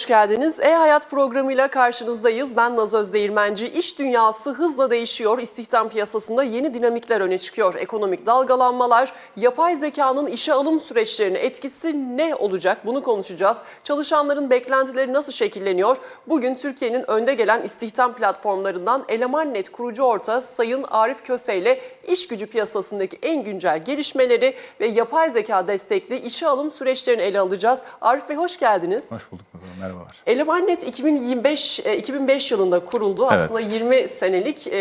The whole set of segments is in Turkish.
Hoş geldiniz. E-Hayat programıyla karşınızdayız. Ben Naz Özdeğirmenci. İş dünyası hızla değişiyor. İstihdam piyasasında yeni dinamikler öne çıkıyor. Ekonomik dalgalanmalar, yapay zekanın işe alım süreçlerine etkisi ne olacak? Bunu konuşacağız. Çalışanların beklentileri nasıl şekilleniyor? Bugün Türkiye'nin önde gelen istihdam platformlarından Elemannet kurucu ortağı Sayın Arif Köse ile iş gücü piyasasındaki en güncel gelişmeleri ve yapay zeka destekli işe alım süreçlerini ele alacağız. Arif Bey hoş geldiniz. Hoş bulduk Nazan, merhabalar. Elemannet 2025 e, 2005 yılında kuruldu. Evet. Aslında 20 senelik e,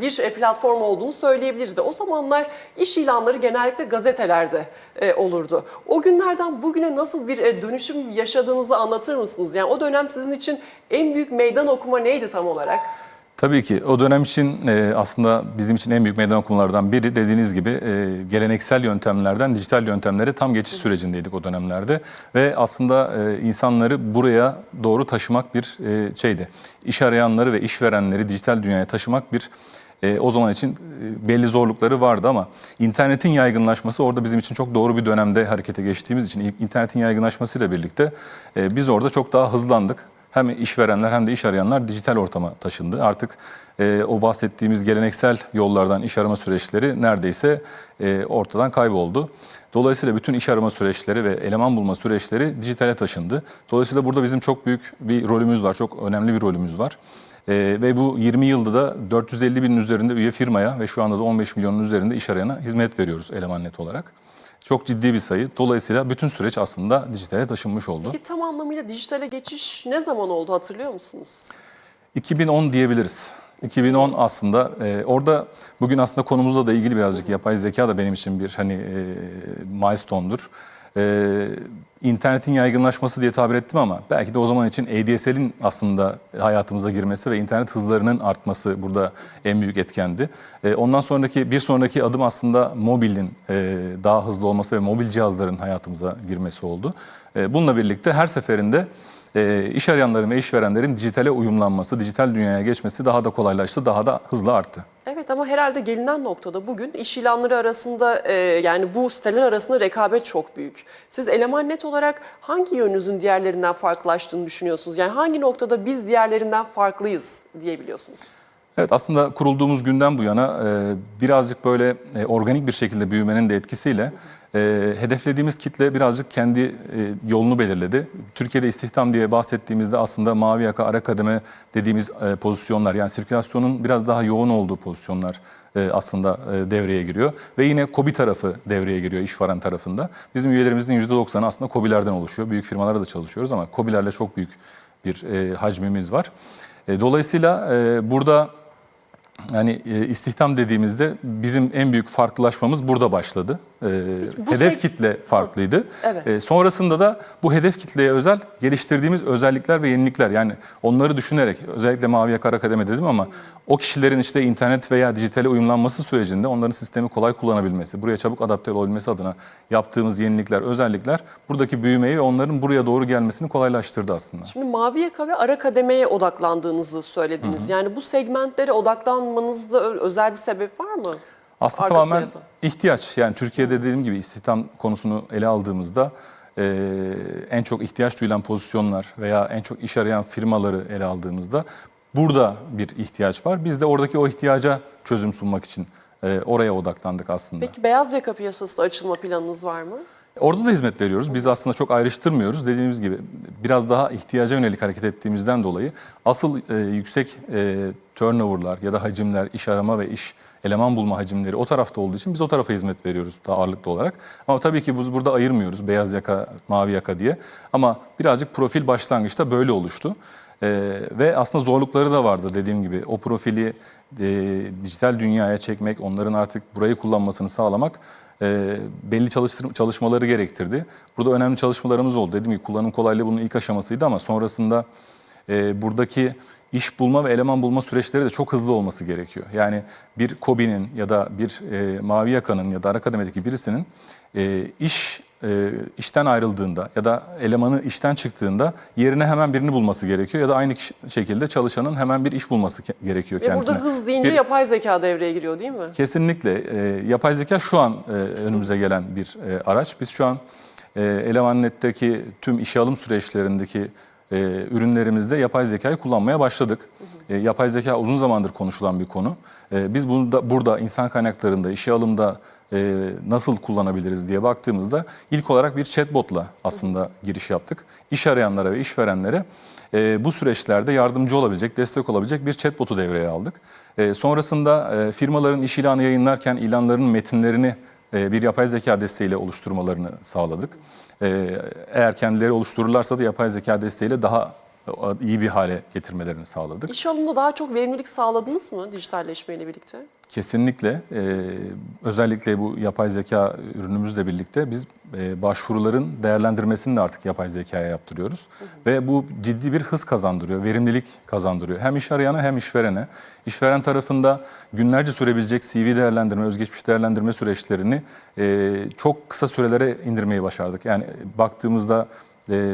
bir e, platform olduğunu söyleyebiliriz o zamanlar iş ilanları genellikle gazetelerde e, olurdu. O günlerden bugüne nasıl bir dönüşüm yaşadığınızı anlatır mısınız? Yani o dönem sizin için en büyük meydan okuma neydi tam olarak? Tabii ki o dönem için e, aslında bizim için en büyük meydan okumalardan biri dediğiniz gibi e, geleneksel yöntemlerden dijital yöntemlere tam geçiş sürecindeydik o dönemlerde. Ve aslında e, insanları buraya doğru taşımak bir e, şeydi. İş arayanları ve işverenleri dijital dünyaya taşımak bir e, o zaman için e, belli zorlukları vardı ama internetin yaygınlaşması orada bizim için çok doğru bir dönemde harekete geçtiğimiz için internetin yaygınlaşmasıyla birlikte e, biz orada çok daha hızlandık. Hem işverenler hem de iş arayanlar dijital ortama taşındı. Artık e, o bahsettiğimiz geleneksel yollardan iş arama süreçleri neredeyse e, ortadan kayboldu. Dolayısıyla bütün iş arama süreçleri ve eleman bulma süreçleri dijitale taşındı. Dolayısıyla burada bizim çok büyük bir rolümüz var, çok önemli bir rolümüz var. E, ve bu 20 yılda da 450 binin üzerinde üye firmaya ve şu anda da 15 milyonun üzerinde iş arayana hizmet veriyoruz Elemannet olarak. Çok ciddi bir sayı. Dolayısıyla bütün süreç aslında dijitale taşınmış oldu. Peki tam anlamıyla dijitale geçiş ne zaman oldu hatırlıyor musunuz? 2010 diyebiliriz. 2010 aslında e, orada bugün aslında konumuzla da ilgili birazcık yapay zeka da benim için bir hani e, milestone'dur. E, internetin yaygınlaşması diye tabir ettim ama belki de o zaman için ADSL'in aslında hayatımıza girmesi ve internet hızlarının artması burada en büyük etkendi. E, ondan sonraki bir sonraki adım aslında mobilin e, daha hızlı olması ve mobil cihazların hayatımıza girmesi oldu. E, bununla birlikte her seferinde e, iş arayanların ve işverenlerin dijitale uyumlanması, dijital dünyaya geçmesi daha da kolaylaştı, daha da hızlı arttı. Evet ama herhalde gelinen noktada bugün iş ilanları arasında e, yani bu siteler arasında rekabet çok büyük. Siz eleman net olarak hangi yönünüzün diğerlerinden farklılaştığını düşünüyorsunuz? Yani hangi noktada biz diğerlerinden farklıyız diyebiliyorsunuz? Evet aslında kurulduğumuz günden bu yana e, birazcık böyle e, organik bir şekilde büyümenin de etkisiyle e, hedeflediğimiz kitle birazcık kendi e, yolunu belirledi. Türkiye'de istihdam diye bahsettiğimizde aslında mavi yaka, ara kademe dediğimiz e, pozisyonlar yani sirkülasyonun biraz daha yoğun olduğu pozisyonlar e, aslında e, devreye giriyor. Ve yine KOBİ tarafı devreye giriyor işveren tarafında. Bizim üyelerimizin %90'ı aslında KOBİ'lerden oluşuyor. Büyük firmalara da çalışıyoruz ama KOBİ'lerle çok büyük bir e, hacmimiz var. E, dolayısıyla e, burada yani e, istihdam dediğimizde bizim en büyük farklılaşmamız burada başladı. E, hedef sek- kitle farklıydı. Evet. E, sonrasında da bu hedef kitleye özel geliştirdiğimiz özellikler ve yenilikler yani onları düşünerek özellikle Mavi Yaka Ara Kademe dedim ama o kişilerin işte internet veya dijitale uyumlanması sürecinde onların sistemi kolay kullanabilmesi, buraya çabuk adapte olabilmesi adına yaptığımız yenilikler, özellikler buradaki büyümeyi ve onların buraya doğru gelmesini kolaylaştırdı aslında. Şimdi mavi yaka ve ara kademeye odaklandığınızı söylediniz. Yani bu segmentlere odaklanmanızda özel bir sebep var mı? Aslında Arkasında tamamen yatan. ihtiyaç. Yani Türkiye'de dediğim gibi istihdam konusunu ele aldığımızda e, en çok ihtiyaç duyulan pozisyonlar veya en çok iş arayan firmaları ele aldığımızda burada bir ihtiyaç var. Biz de oradaki o ihtiyaca çözüm sunmak için e, oraya odaklandık aslında. Peki beyaz yaka piyasasında açılma planınız var mı? Orada da hizmet veriyoruz. Biz aslında çok ayrıştırmıyoruz. Dediğimiz gibi biraz daha ihtiyaca yönelik hareket ettiğimizden dolayı asıl e, yüksek e, turnoverlar ya da hacimler, iş arama ve iş eleman bulma hacimleri o tarafta olduğu için biz o tarafa hizmet veriyoruz daha ağırlıklı olarak. Ama tabii ki biz burada ayırmıyoruz beyaz yaka, mavi yaka diye. Ama birazcık profil başlangıçta böyle oluştu. E, ve aslında zorlukları da vardı dediğim gibi. O profili e, dijital dünyaya çekmek, onların artık burayı kullanmasını sağlamak e, belli çalışmaları gerektirdi. Burada önemli çalışmalarımız oldu. Dediğim gibi kullanım kolaylığı bunun ilk aşamasıydı ama sonrasında e, buradaki iş bulma ve eleman bulma süreçleri de çok hızlı olması gerekiyor. Yani bir KOBİ'nin ya da bir e, Mavi Yaka'nın ya da Ara Kademe'deki birisinin e, iş e, işten ayrıldığında ya da elemanı işten çıktığında yerine hemen birini bulması gerekiyor ya da aynı kişi- şekilde çalışanın hemen bir iş bulması gerekiyor Ve kendisine. burada hız deyince Bir- yapay zeka devreye giriyor değil mi? Kesinlikle. E, yapay zeka şu an e, önümüze gelen bir e, araç. Biz şu an e, Elemanet'teki tüm işe alım süreçlerindeki e, ürünlerimizde yapay zekayı kullanmaya başladık. E, yapay zeka uzun zamandır konuşulan bir konu. E, biz bunu da, burada insan kaynaklarında, işe alımda e, nasıl kullanabiliriz diye baktığımızda ilk olarak bir chatbotla aslında giriş yaptık. İş arayanlara ve işverenlere e, bu süreçlerde yardımcı olabilecek, destek olabilecek bir chatbotu devreye aldık. E, sonrasında e, firmaların iş ilanı yayınlarken ilanların metinlerini e, bir yapay zeka desteğiyle oluşturmalarını sağladık. E, eğer kendileri oluştururlarsa da yapay zeka desteğiyle daha iyi bir hale getirmelerini sağladık. İş alımında daha çok verimlilik sağladınız mı dijitalleşmeyle birlikte? Kesinlikle. e, özellikle bu yapay zeka ürünümüzle birlikte biz e, başvuruların değerlendirmesini de artık yapay zekaya yaptırıyoruz. Ve bu ciddi bir hız kazandırıyor, verimlilik kazandırıyor. Hem iş arayana hem işverene. İşveren tarafında günlerce sürebilecek CV değerlendirme, özgeçmiş değerlendirme süreçlerini e, çok kısa sürelere indirmeyi başardık. Yani baktığımızda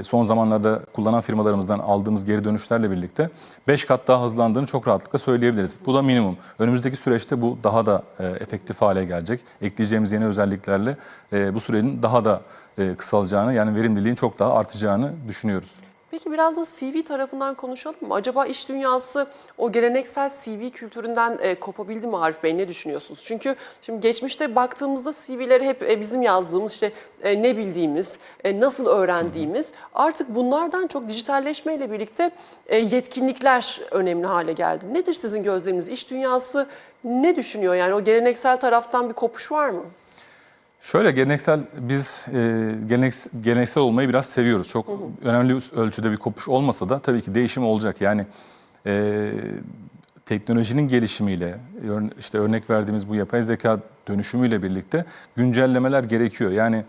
son zamanlarda kullanan firmalarımızdan aldığımız geri dönüşlerle birlikte 5 kat daha hızlandığını çok rahatlıkla söyleyebiliriz. Bu da minimum. Önümüzdeki süreçte bu daha da e, efektif hale gelecek. Ekleyeceğimiz yeni özelliklerle e, bu sürenin daha da e, kısalacağını yani verimliliğin çok daha artacağını düşünüyoruz. Peki biraz da CV tarafından konuşalım mı? Acaba iş dünyası o geleneksel CV kültüründen e, kopabildi mi Arif Bey? Ne düşünüyorsunuz? Çünkü şimdi geçmişte baktığımızda CV'leri hep e, bizim yazdığımız işte e, ne bildiğimiz, e, nasıl öğrendiğimiz artık bunlardan çok dijitalleşmeyle birlikte e, yetkinlikler önemli hale geldi. Nedir sizin gözleminiz? İş dünyası ne düşünüyor? Yani o geleneksel taraftan bir kopuş var mı? Şöyle geleneksel biz e, geleneksel, geleneksel olmayı biraz seviyoruz. Çok önemli ölçüde bir kopuş olmasa da tabii ki değişim olacak. Yani e, teknolojinin gelişimiyle işte örnek verdiğimiz bu yapay zeka dönüşümüyle birlikte güncellemeler gerekiyor. Yani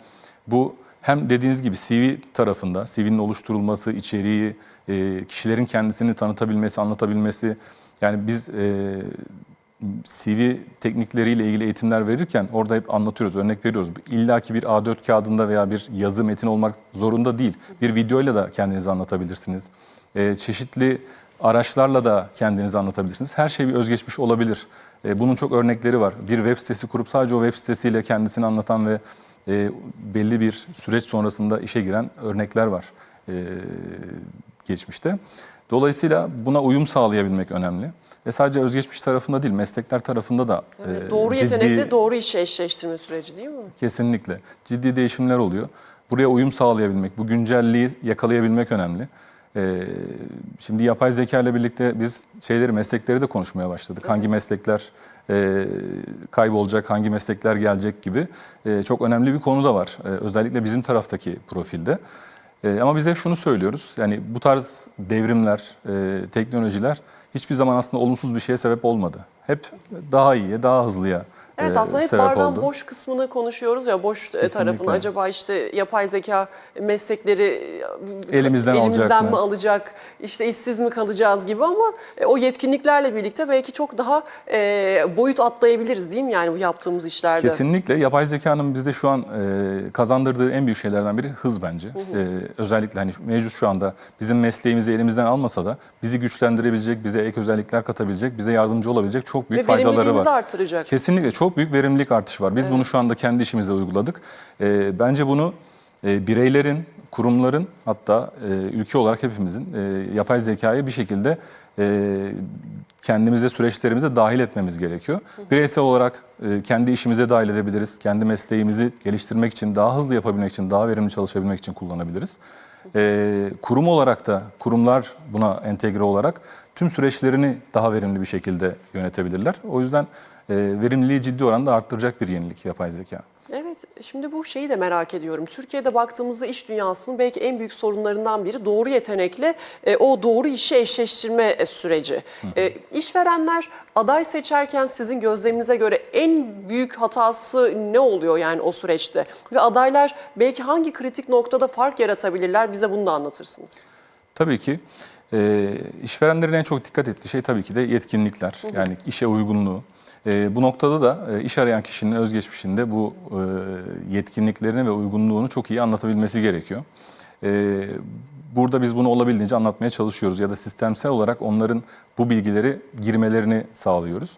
bu hem dediğiniz gibi CV tarafında, CV'nin oluşturulması, içeriği, e, kişilerin kendisini tanıtabilmesi, anlatabilmesi. Yani biz e, CV teknikleriyle ilgili eğitimler verirken orada hep anlatıyoruz, örnek veriyoruz. İlla ki bir A4 kağıdında veya bir yazı metin olmak zorunda değil. Bir videoyla da kendinizi anlatabilirsiniz. Ee, çeşitli araçlarla da kendinizi anlatabilirsiniz. Her şey bir özgeçmiş olabilir. Ee, bunun çok örnekleri var. Bir web sitesi kurup sadece o web sitesiyle kendisini anlatan ve e, belli bir süreç sonrasında işe giren örnekler var e, geçmişte. Dolayısıyla buna uyum sağlayabilmek önemli. Ve sadece özgeçmiş tarafında değil, meslekler tarafında da Evet, e, doğru ciddi- yetenekle doğru işe eşleştirme süreci değil mi? Kesinlikle. Ciddi değişimler oluyor. Buraya uyum sağlayabilmek, bu güncelliği yakalayabilmek önemli. Ee, şimdi yapay zeka ile birlikte biz şeyleri, meslekleri de konuşmaya başladık. Hangi meslekler e, kaybolacak, hangi meslekler gelecek gibi e, çok önemli bir konu da var. E, özellikle bizim taraftaki profilde. E, ama biz hep şunu söylüyoruz. Yani bu tarz devrimler, e, teknolojiler hiçbir zaman aslında olumsuz bir şeye sebep olmadı. Hep daha iyiye, daha hızlıya Evet e, aslında hep bardağın oldu. boş kısmını konuşuyoruz ya boş e, tarafını. Kesinlikle. Acaba işte yapay zeka meslekleri e, Elimizden elimizden mi alacak? İşte işsiz mi kalacağız gibi ama e, o yetkinliklerle birlikte belki çok daha e, boyut atlayabiliriz değil mi yani bu yaptığımız işlerde? Kesinlikle. Yapay zekanın bizde şu an e, kazandırdığı en büyük şeylerden biri hız bence. E, özellikle hani mevcut şu anda bizim mesleğimizi elimizden almasa da bizi güçlendirebilecek, bize ek özellikler katabilecek, bize yardımcı olabilecek çok büyük Ve faydaları verimliliğimizi var. artıracak. Kesinlikle çok büyük verimlilik artışı var. Biz bunu şu anda kendi işimizde uyguladık. E, bence bunu e, bireylerin, kurumların hatta e, ülke olarak hepimizin e, yapay zekayı bir şekilde e, kendimize süreçlerimize dahil etmemiz gerekiyor. Bireysel olarak e, kendi işimize dahil edebiliriz. Kendi mesleğimizi geliştirmek için, daha hızlı yapabilmek için, daha verimli çalışabilmek için kullanabiliriz. E, kurum olarak da kurumlar buna entegre olarak tüm süreçlerini daha verimli bir şekilde yönetebilirler. O yüzden verimliliği ciddi oranda arttıracak bir yenilik yapay zeka. Evet, şimdi bu şeyi de merak ediyorum. Türkiye'de baktığımızda iş dünyasının belki en büyük sorunlarından biri doğru yetenekle e, o doğru işi eşleştirme süreci. E, işverenler aday seçerken sizin gözleminize göre en büyük hatası ne oluyor yani o süreçte? Ve adaylar belki hangi kritik noktada fark yaratabilirler? Bize bunu da anlatırsınız. Tabii ki e, işverenlerin en çok dikkat ettiği şey tabii ki de yetkinlikler. Yani işe uygunluğu. E, bu noktada da e, iş arayan kişinin özgeçmişinde bu e, yetkinliklerini ve uygunluğunu çok iyi anlatabilmesi gerekiyor. E, burada biz bunu olabildiğince anlatmaya çalışıyoruz ya da sistemsel olarak onların bu bilgileri girmelerini sağlıyoruz.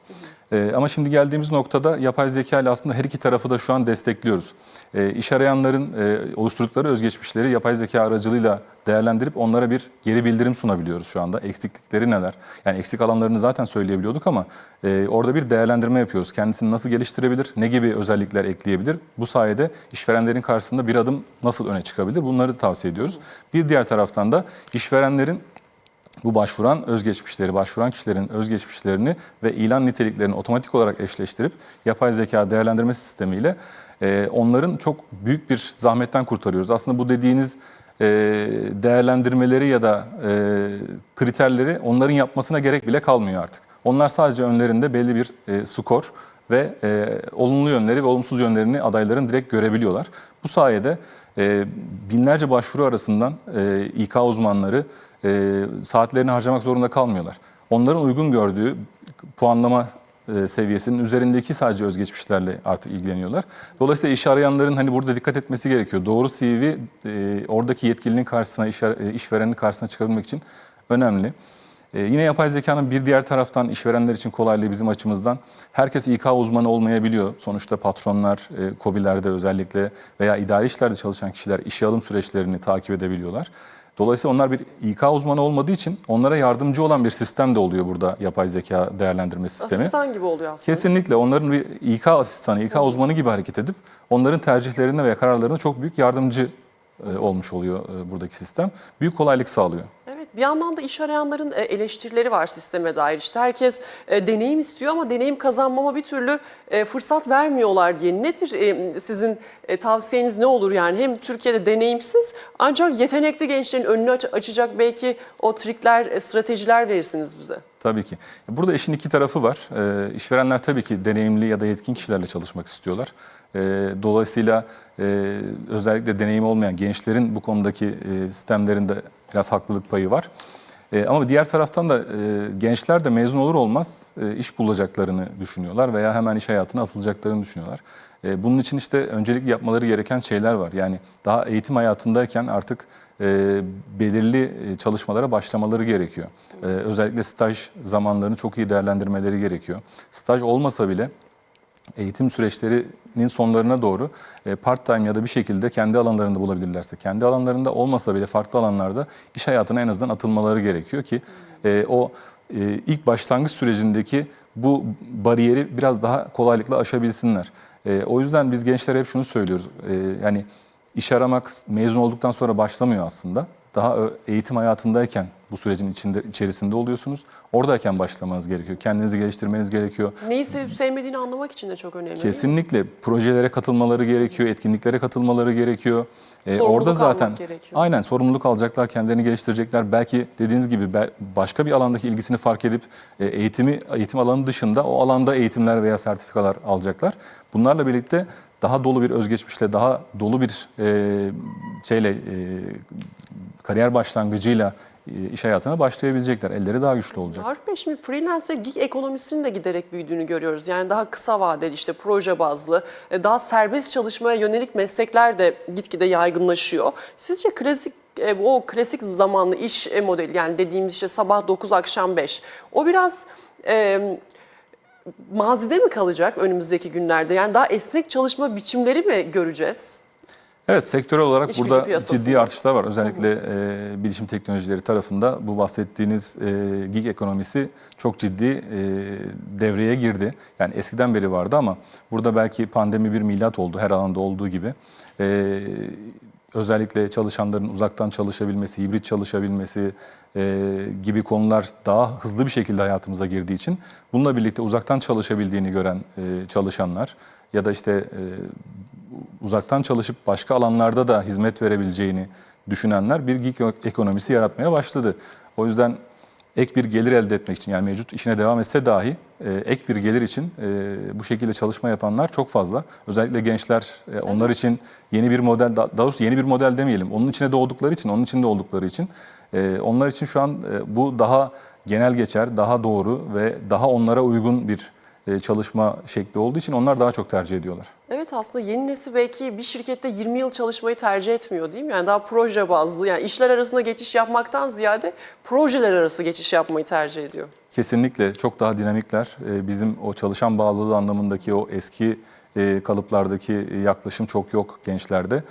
E, ama şimdi geldiğimiz noktada yapay zeka ile aslında her iki tarafı da şu an destekliyoruz. E, iş arayanların e, oluşturdukları özgeçmişleri yapay zeka aracılığıyla değerlendirip onlara bir geri bildirim sunabiliyoruz şu anda. Eksiklikleri neler? Yani eksik alanlarını zaten söyleyebiliyorduk ama e, orada bir değerlendirme yapıyoruz. Kendisini nasıl geliştirebilir? Ne gibi özellikler ekleyebilir? Bu sayede işverenlerin karşısında bir adım nasıl öne çıkabilir? Bunları tavsiye ediyoruz. Bir diğer taraftan da işverenlerin bu başvuran özgeçmişleri, başvuran kişilerin özgeçmişlerini ve ilan niteliklerini otomatik olarak eşleştirip yapay zeka değerlendirme sistemiyle e, onların çok büyük bir zahmetten kurtarıyoruz. Aslında bu dediğiniz e, değerlendirmeleri ya da e, kriterleri onların yapmasına gerek bile kalmıyor artık. Onlar sadece önlerinde belli bir e, skor ve e, olumlu yönleri ve olumsuz yönlerini adayların direkt görebiliyorlar. Bu sayede e, binlerce başvuru arasından e, İK uzmanları e, saatlerini harcamak zorunda kalmıyorlar. Onların uygun gördüğü puanlama e, seviyesinin üzerindeki sadece özgeçmişlerle artık ilgileniyorlar. Dolayısıyla iş arayanların hani burada dikkat etmesi gerekiyor. Doğru CV e, oradaki yetkilinin karşısına, iş, e, işverenin karşısına çıkabilmek için önemli. E, yine yapay zekanın bir diğer taraftan işverenler için kolaylığı bizim açımızdan. Herkes İK uzmanı olmayabiliyor. Sonuçta patronlar, e, KOBİ'lerde özellikle veya idari işlerde çalışan kişiler işe alım süreçlerini takip edebiliyorlar. Dolayısıyla onlar bir İK uzmanı olmadığı için onlara yardımcı olan bir sistem de oluyor burada yapay zeka değerlendirme sistemi. Asistan gibi oluyor aslında. Kesinlikle onların bir İK asistanı, İK uzmanı gibi hareket edip onların tercihlerine ve kararlarına çok büyük yardımcı e, olmuş oluyor e, buradaki sistem. Büyük kolaylık sağlıyor. Bir yandan da iş arayanların e, eleştirileri var sisteme dair. İşte herkes e, deneyim istiyor ama deneyim kazanmama bir türlü e, fırsat vermiyorlar diye. Nedir sizin tavsiyeniz ne olur yani? Hem Türkiye'de deneyimsiz ancak yetenekli gençlerin önünü aç- açacak belki o trikler, stratejiler verirsiniz bize. Tabii ki. Burada işin iki tarafı var. İşverenler tabii ki deneyimli ya da yetkin kişilerle çalışmak istiyorlar. E, dolayısıyla e, özellikle deneyim olmayan gençlerin bu konudaki e, sistemlerinde biraz haklılık payı var. E, ama diğer taraftan da gençler de mezun olur olmaz iş bulacaklarını düşünüyorlar veya hemen iş hayatına atılacaklarını düşünüyorlar. Bunun için işte öncelikle yapmaları gereken şeyler var. Yani daha eğitim hayatındayken artık belirli çalışmalara başlamaları gerekiyor. Özellikle staj zamanlarını çok iyi değerlendirmeleri gerekiyor. Staj olmasa bile eğitim süreçlerinin sonlarına doğru e, part-time ya da bir şekilde kendi alanlarında bulabilirlerse, kendi alanlarında olmasa bile farklı alanlarda iş hayatına en azından atılmaları gerekiyor ki e, o e, ilk başlangıç sürecindeki bu bariyeri biraz daha kolaylıkla aşabilsinler. O yüzden biz gençlere hep şunu söylüyoruz. Yani iş aramak mezun olduktan sonra başlamıyor aslında. Daha eğitim hayatındayken bu sürecin içinde içerisinde oluyorsunuz. Oradayken başlamanız gerekiyor. Kendinizi geliştirmeniz gerekiyor. Neyi sevip sevmediğini anlamak için de çok önemli. Kesinlikle projelere katılmaları gerekiyor, etkinliklere katılmaları gerekiyor. Ee, orada zaten gerekiyor. aynen sorumluluk alacaklar, kendilerini geliştirecekler. Belki dediğiniz gibi başka bir alandaki ilgisini fark edip e, eğitimi eğitim alanı dışında o alanda eğitimler veya sertifikalar alacaklar. Bunlarla birlikte daha dolu bir özgeçmişle, daha dolu bir e, şeyle e, kariyer başlangıcıyla iş hayatına başlayabilecekler. Elleri daha güçlü olacak. Arif Bey şimdi freelance ve gig ekonomisinin de giderek büyüdüğünü görüyoruz. Yani daha kısa vadeli işte proje bazlı, e, daha serbest çalışmaya yönelik meslekler de gitgide yaygınlaşıyor. Sizce klasik e, o klasik zamanlı iş e, modeli yani dediğimiz işte sabah 9 akşam 5 o biraz e, mazide mi kalacak önümüzdeki günlerde? Yani daha esnek çalışma biçimleri mi göreceğiz? Evet sektörel olarak İş burada ciddi artışlar var. Özellikle e, bilişim teknolojileri tarafında bu bahsettiğiniz e, gig ekonomisi çok ciddi e, devreye girdi. Yani eskiden beri vardı ama burada belki pandemi bir milat oldu her alanda olduğu gibi. E, özellikle çalışanların uzaktan çalışabilmesi, hibrit çalışabilmesi e, gibi konular daha hızlı bir şekilde hayatımıza girdiği için bununla birlikte uzaktan çalışabildiğini gören e, çalışanlar ya da işte e, uzaktan çalışıp başka alanlarda da hizmet verebileceğini düşünenler bir gig ekonomisi yaratmaya başladı. O yüzden ek bir gelir elde etmek için yani mevcut işine devam etse dahi e, ek bir gelir için e, bu şekilde çalışma yapanlar çok fazla. Özellikle gençler e, onlar için yeni bir model daha doğrusu yeni bir model demeyelim. Onun içine doğdukları için, onun içinde oldukları için e, onlar için şu an e, bu daha genel geçer, daha doğru ve daha onlara uygun bir çalışma şekli olduğu için onlar daha çok tercih ediyorlar. Evet aslında yeni nesil belki bir şirkette 20 yıl çalışmayı tercih etmiyor değil mi? Yani daha proje bazlı yani işler arasında geçiş yapmaktan ziyade projeler arası geçiş yapmayı tercih ediyor. Kesinlikle çok daha dinamikler. Ee, Bizim o çalışan bağlılığı anlamındaki o eski e, kalıplardaki yaklaşım çok yok gençlerde.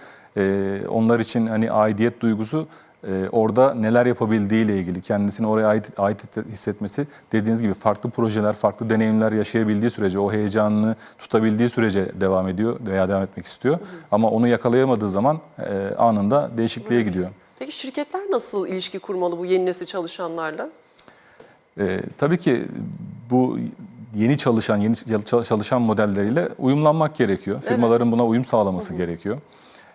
Onlar için hani aidiyet duygusu e, orada neler yapabildiğiyle ilgili, kendisini oraya ait, ait hissetmesi dediğiniz gibi farklı projeler, farklı deneyimler yaşayabildiği sürece, o heyecanını tutabildiği sürece devam ediyor veya devam etmek istiyor. Ama onu yakalayamadığı zaman e, anında değişikliğe gidiyor. Peki şirketler nasıl ilişki kurmalı bu yeni nesil çalışanlarla? Ee, tabii ki bu yeni çalışan, yeni çal- çalışan modelleriyle uyumlanmak gerekiyor. Firmaların buna uyum sağlaması gerekiyor.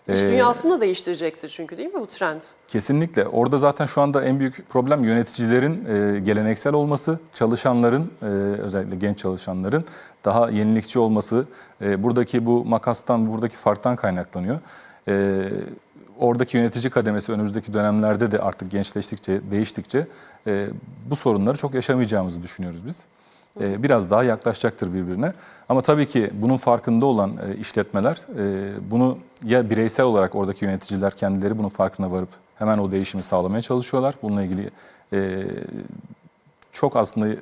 İş Ee, dünyasını da değiştirecektir çünkü değil mi bu trend? Kesinlikle. Orada zaten şu anda en büyük problem yöneticilerin e, geleneksel olması, çalışanların e, özellikle genç çalışanların daha yenilikçi olması. E, buradaki bu makastan, buradaki farktan kaynaklanıyor. E, oradaki yönetici kademesi önümüzdeki dönemlerde de artık gençleştikçe, değiştikçe e, bu sorunları çok yaşamayacağımızı düşünüyoruz biz. E, biraz daha yaklaşacaktır birbirine. Ama tabii ki bunun farkında olan e, işletmeler e, bunu ya bireysel olarak oradaki yöneticiler kendileri bunun farkına varıp hemen o değişimi sağlamaya çalışıyorlar. Bununla ilgili e, çok aslında e,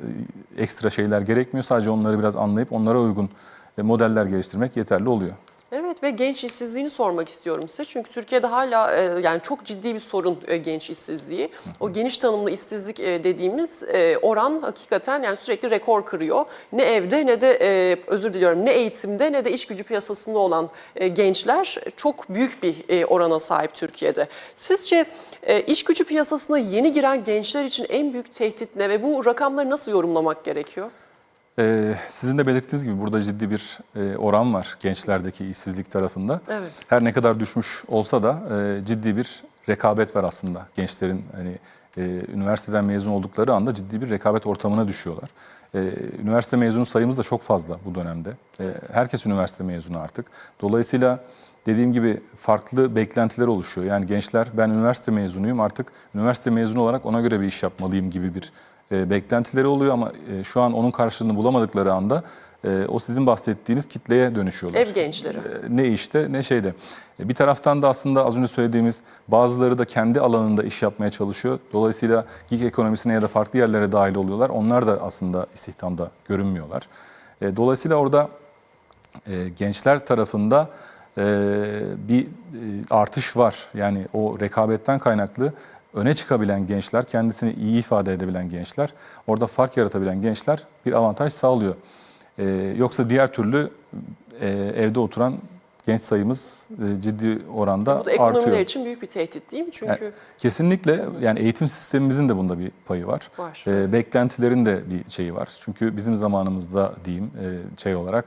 ekstra şeyler gerekmiyor. Sadece onları biraz anlayıp onlara uygun e, modeller geliştirmek yeterli oluyor. Evet ve genç işsizliğini sormak istiyorum size. Çünkü Türkiye'de hala e, yani çok ciddi bir sorun e, genç işsizliği. O geniş tanımlı işsizlik e, dediğimiz oran hakikaten yani sürekli rekor kırıyor. Ne evde ne de özür diliyorum ne eğitimde ne de iş gücü piyasasında olan gençler çok büyük bir orana sahip Türkiye'de. Sizce iş gücü piyasasına yeni giren gençler için en büyük tehdit ne ve bu rakamları nasıl yorumlamak gerekiyor? Ee, sizin de belirttiğiniz gibi burada ciddi bir e, oran var gençlerdeki işsizlik tarafında. Evet. Her ne kadar düşmüş olsa da e, ciddi bir rekabet var aslında. Gençlerin hani e, üniversiteden mezun oldukları anda ciddi bir rekabet ortamına düşüyorlar. E, üniversite mezunu sayımız da çok fazla bu dönemde. E, herkes üniversite mezunu artık. Dolayısıyla dediğim gibi farklı beklentiler oluşuyor. Yani gençler ben üniversite mezunuyum artık üniversite mezunu olarak ona göre bir iş yapmalıyım gibi bir e, beklentileri oluyor ama e, şu an onun karşılığını bulamadıkları anda e, o sizin bahsettiğiniz kitleye dönüşüyorlar. Ev gençleri. E, Ne işte ne şeyde. E, Bir taraftan da aslında az önce söylediğimiz bazıları da kendi alanında iş yapmaya çalışıyor. Dolayısıyla gig ekonomisine ya da farklı yerlere dahil oluyorlar. Onlar da aslında istihdamda görünmüyorlar. E, Dolayısıyla orada e, gençler tarafında e, bir e, artış var. Yani o rekabetten kaynaklı öne çıkabilen gençler, kendisini iyi ifade edebilen gençler, orada fark yaratabilen gençler bir avantaj sağlıyor. E, yoksa diğer türlü e, evde oturan genç sayımız e, ciddi oranda Bu da ekonomiler artıyor. için büyük bir tehdit değil mi? Çünkü Yani kesinlikle yani eğitim sistemimizin de bunda bir payı var. Var. E, beklentilerin de bir şeyi var. Çünkü bizim zamanımızda diyeyim e, şey olarak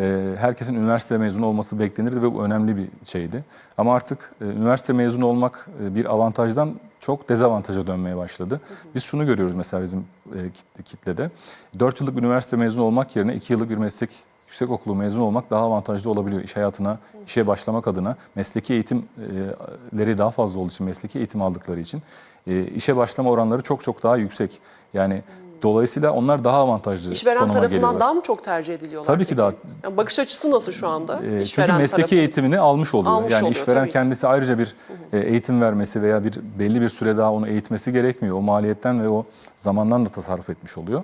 e, herkesin üniversite mezunu olması beklenirdi ve bu önemli bir şeydi. Ama artık e, üniversite mezunu olmak e, bir avantajdan çok dezavantaja dönmeye başladı. Biz şunu görüyoruz mesela bizim e, kit- kitlede. 4 yıllık üniversite mezunu olmak yerine 2 yıllık bir meslek yüksek okulu mezun olmak daha avantajlı olabiliyor. İş hayatına, işe başlamak adına mesleki eğitimleri daha fazla olduğu için, mesleki eğitim aldıkları için e, işe başlama oranları çok çok daha yüksek. Yani dolayısıyla onlar daha avantajlı işveren konuma tarafından geliyorlar. daha mı çok tercih ediliyorlar? Tabii ki peki? daha. Yani bakış açısı nasıl şu anda? E, çünkü mesleki tarafı. eğitimini almış oluyor. Almış yani oluyor, işveren ki. kendisi ayrıca bir e, eğitim vermesi veya bir belli bir süre daha onu eğitmesi gerekmiyor. O maliyetten ve o zamandan da tasarruf etmiş oluyor.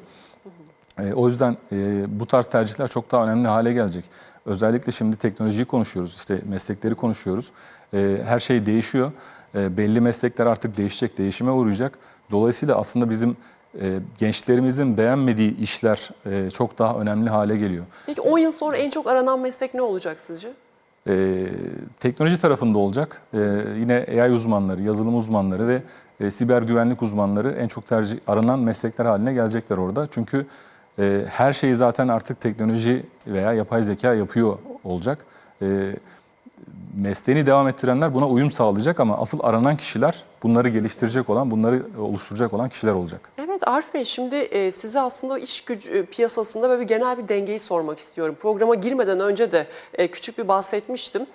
E, o yüzden e, bu tarz tercihler çok daha önemli hale gelecek. Özellikle şimdi teknolojiyi konuşuyoruz, işte meslekleri konuşuyoruz. E, her şey değişiyor. E, belli meslekler artık değişecek, değişime uğrayacak. Dolayısıyla aslında bizim gençlerimizin beğenmediği işler e, çok daha önemli hale geliyor. Peki 10 yıl sonra en çok aranan meslek ne olacak sizce? Ee, teknoloji tarafında olacak. Ee, yine AI uzmanları, yazılım uzmanları ve e, siber güvenlik uzmanları en çok tercih aranan meslekler haline gelecekler orada. Çünkü e, her şeyi zaten artık teknoloji veya yapay zeka yapıyor olacak. E, mesleğini devam ettirenler buna uyum sağlayacak ama asıl aranan kişiler bunları geliştirecek olan, bunları oluşturacak olan kişiler olacak. Evet Arif Bey şimdi e, size aslında iş gücü e, piyasasında böyle bir genel bir dengeyi sormak istiyorum. Programa girmeden önce de e, küçük bir bahsetmiştim.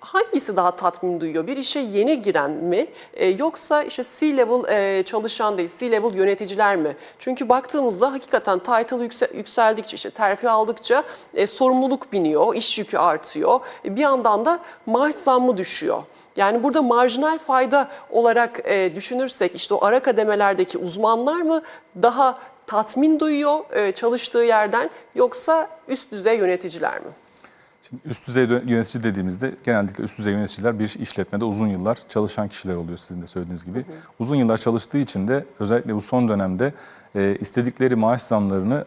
Hangisi daha tatmin duyuyor? Bir işe yeni giren mi E, yoksa işte C-level e, çalışan değil, C-level yöneticiler mi? Çünkü baktığımızda hakikaten title yükse- yükseldikçe, işte terfi aldıkça e, sorumluluk biniyor, iş yükü artıyor. E, bir yandan da maaş zammı düşüyor. Yani burada marjinal fayda olarak e, düşünürsek işte o ara kademelerdeki uzmanlar mı daha tatmin duyuyor e, çalıştığı yerden yoksa üst düzey yöneticiler mi? Şimdi üst düzey yönetici dediğimizde genellikle üst düzey yöneticiler bir işletmede uzun yıllar çalışan kişiler oluyor sizin de söylediğiniz gibi. Uzun yıllar çalıştığı için de özellikle bu son dönemde e, istedikleri maaş zamlarını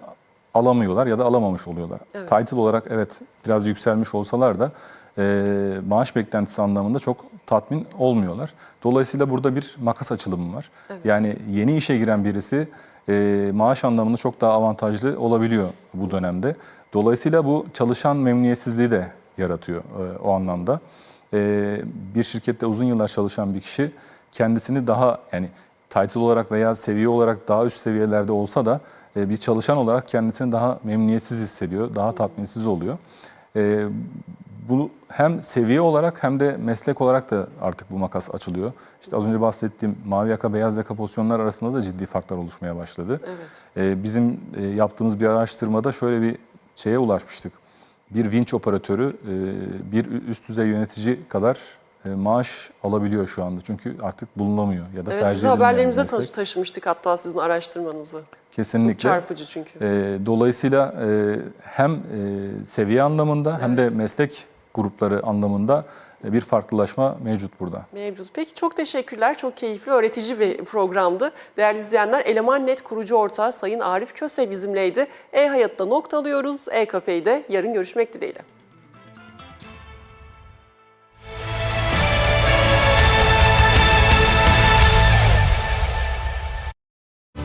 alamıyorlar ya da alamamış oluyorlar. Evet. Title olarak evet biraz yükselmiş olsalar da e, maaş beklentisi anlamında çok tatmin olmuyorlar. Dolayısıyla burada bir makas açılımı var. Yani yeni işe giren birisi e, maaş anlamında çok daha avantajlı olabiliyor bu dönemde. Dolayısıyla bu çalışan memnuniyetsizliği de yaratıyor e, o anlamda. E, bir şirkette uzun yıllar çalışan bir kişi kendisini daha yani title olarak veya seviye olarak daha üst seviyelerde olsa da e, bir çalışan olarak kendisini daha memnuniyetsiz hissediyor, daha tatminsiz oluyor. E, bu hem seviye olarak hem de meslek olarak da artık bu makas açılıyor. İşte az önce bahsettiğim mavi yaka beyaz yaka pozisyonlar arasında da ciddi farklar oluşmaya başladı. Evet. Ee, bizim e, yaptığımız bir araştırmada şöyle bir şeye ulaşmıştık. Bir vinç operatörü e, bir üst düzey yönetici kadar e, maaş alabiliyor şu anda. Çünkü artık bulunamıyor ya da Evet, tercih bir haberlerimize meslek. ta- taşımıştık hatta sizin araştırmanızı. Kesinlikle. Çok çarpıcı çünkü. E, dolayısıyla e, hem e, seviye anlamında hem de meslek grupları anlamında e, bir farklılaşma mevcut burada. Mevcut. Peki çok teşekkürler. Çok keyifli, öğretici bir programdı. Değerli izleyenler, Eleman Net kurucu ortağı Sayın Arif Köse bizimleydi. E-Hayat'ta noktalıyoruz. E-Kafe'yi de yarın görüşmek dileğiyle.